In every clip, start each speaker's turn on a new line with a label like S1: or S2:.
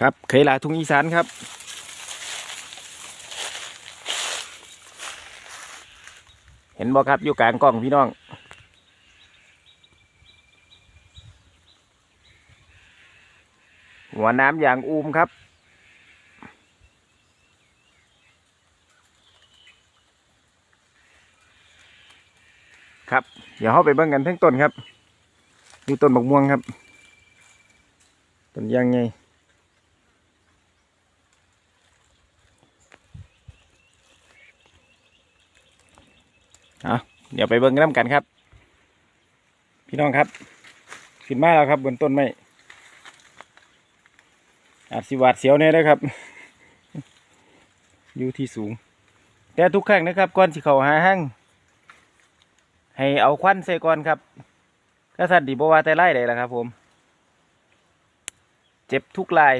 S1: ครับเคยลาทุ่งอีสานครับเห็นบ่ครับอยู่กลางกล้องพี่น้อง หัวน้ำอย่างอูมครับ ครับ เดี๋ยวเข้าไปเบิ่งกันทั้งต้นครับ อยู่ต้นบักม่วงครับ ต้นยางไง เอาเดี๋ยวไปเบิ่งน้ำกันครับ พี่น้องครับ ขึ้นมาแล้วครับ บนต้นไม้อาจสิวาดเสียวแน่เลยครับ อยู่ที่สูง แต่ทุกครั้งนะครับก่อนสิเขาหาห้างให้เอาควันใส่ก่อนครับก็สัตว์ดีบว่าแต่ไล่ได้ละครับ ผม เจ็บทุกลาย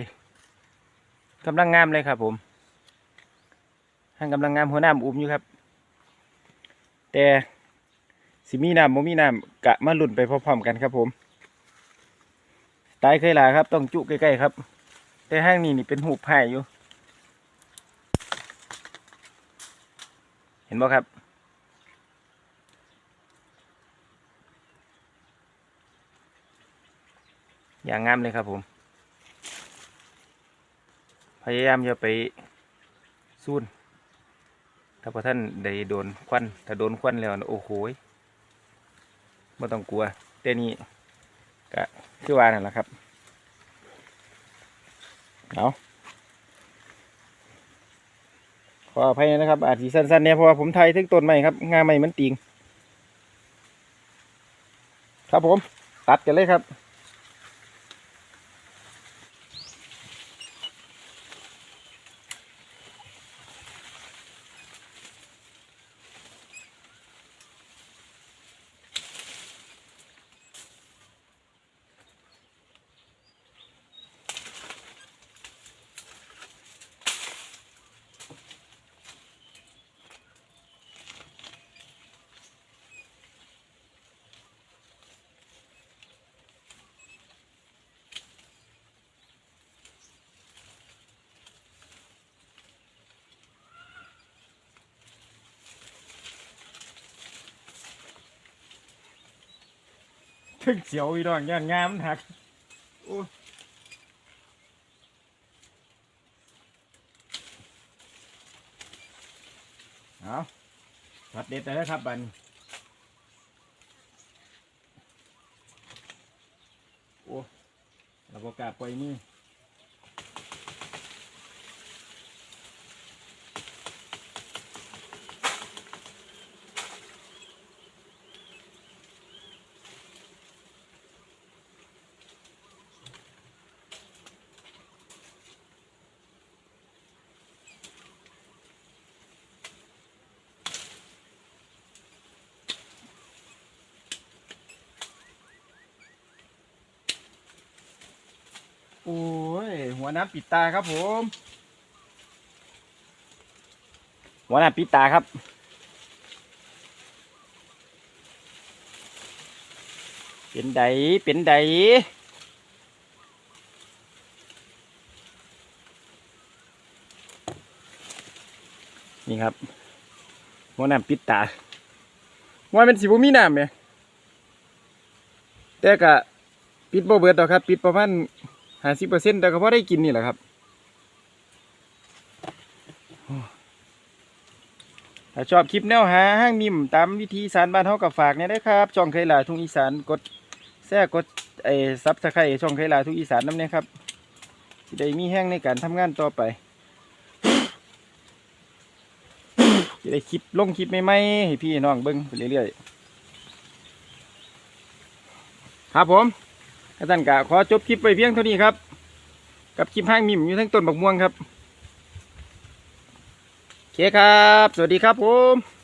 S1: กำลังงามเลยครับ ผมห้างกำลังงามหัวหน้าอุ้มอยู่ครับ แต่สิมีน้ำบ่มีน้ำกะมาลุ่นไปพร้อมๆกันครับผม ตายเคยลาครับ ต้องจุใกล้ๆครับ แต่ห้างนี้นี่เป็นหูพายอยู่ เห็นบ่ครับ อย่างงามเลยครับผม พยายามจะไปซูน ถ้าพอท่านได้โดนควันถ้าโดนควันแล้วนะโอ้โหไม่ต้องกลัวแต่นี่ก็คือว่านั่นแหละครับเอาขออภัยนะครับ อาจจะสั้นๆเนี่ยเพราะว่าผมไทยทึงต้นใหม่ครับงาใหม่มันติงครับผม ตัดกันเลยครับ งเสียวอีดองย่านงามหักโอ้เอาตัดเด็ดแต่ล้วครับบันโอ้เราประกล้าศปล่อยมือ โอ้ย หัวน้ำปิดตาครับผม หัวน้ำปิดตาครับ เป็นไดเป็นไดนี่ครับหัวน้ำปิดตาว่าเป็นสิบุมีน้ำไหมแต่กะปิดบ่เบิดดอกครับ ปิดประมาณ ห้าสิบเปอร์เซ็นต์แต่ก็พอได้กินนี่แหละครับถ้าชอบคลิปแนวหาห้างมิมตามวิธีสารบ้านเฮากับฝากเนี่ยได้ครับช่องเคลาทุ่งอีสานกดแซ่กดไอ้ซับสไครต์ช่องเคลาทุ่งอีสานน้ำเนี่ยครับสิได้มีแห้งในการทำงานต่อไปจะได้คลิปลงคลิปใหม่ๆให้พี่น้องเบิ้งไปเรื่อยๆ ครับผม ท่านกะขอจบคลิปไปเพียงเท่านี้ครับ กับคลิปห้างมิมอยู่ทั้งต้นบักม่วงครับโอเคครับ สวัสดีครับผม